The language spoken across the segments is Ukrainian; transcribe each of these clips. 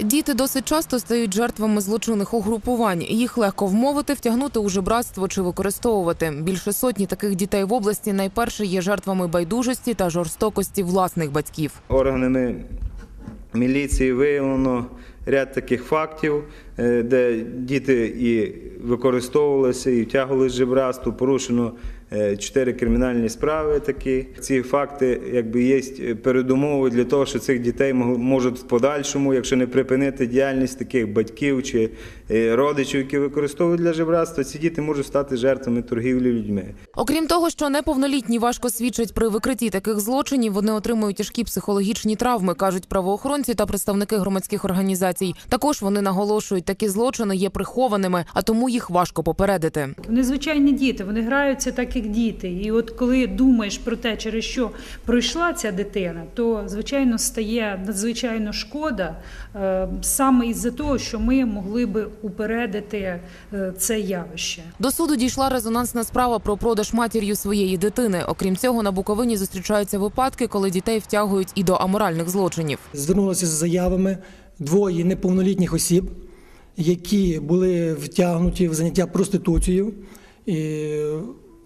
Діти досить часто стають жертвами злочинних угрупувань. Їх легко вмовити, втягнути у жебратство чи використовувати. Більше сотні таких дітей в області найперше є жертвами байдужості та жорстокості власних батьків. Органами міліції виявлено ряд таких фактів, е, де діти і використовувалися, і втягувалися в жебратство. Порушено е, чотири кримінальні справи. Такі ці факти, якби є передумовою для того, що цих дітей можуть в подальшому, якщо не припинити діяльність таких батьків чи е, родичів, які використовують для жебратства, ці діти можуть стати жертвами торгівлі людьми. Окрім того, що неповнолітні важко свідчать при викритті таких злочинів, вони отримують тяжкі психологічні травми, кажуть правоохоронці та представники громадських організацій. Також вони наголошують, такі злочини є прихованими, а тому їх важко попередити. Вони звичайні діти, вони граються так, як діти. І от коли думаєш про те, через що пройшла ця дитина, то звичайно стає надзвичайно шкода е, саме із-за того, що ми могли би упередити е, це явище. До суду дійшла резонансна справа про продаж матір'ю своєї дитини. Окрім цього, на Буковині зустрічаються випадки, коли дітей втягують і до аморальних злочинів. звернулося з заявами двоє неповнолітніх осіб, які були втягнуті в заняття проституцією, і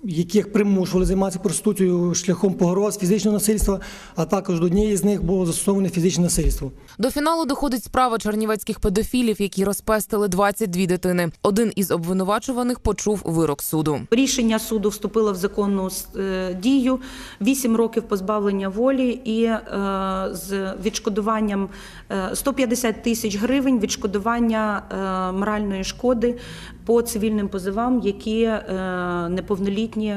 яких примушували займатися проституцією шляхом погроз, фізичного насильства, а також до однієї з них було застосоване фізичне насильство. До фіналу доходить справа чернівецьких педофілів, які розпестили 22 дитини. Один із обвинувачуваних почув вирок суду. Рішення суду вступило в законну е, дію. 8 років позбавлення волі і е, з відшкодуванням е, 150 тисяч гривень відшкодування е, моральної шкоди по цивільним позивам, які е, неповнолітні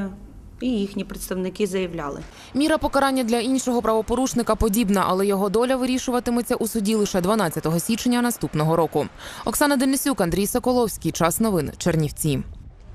і їхні представники заявляли. Міра покарання для іншого правопорушника подібна, але його доля вирішуватиметься у суді лише 12 січня наступного року. Оксана Денисюк, Андрій Соколовський. Час новин. Чернівці.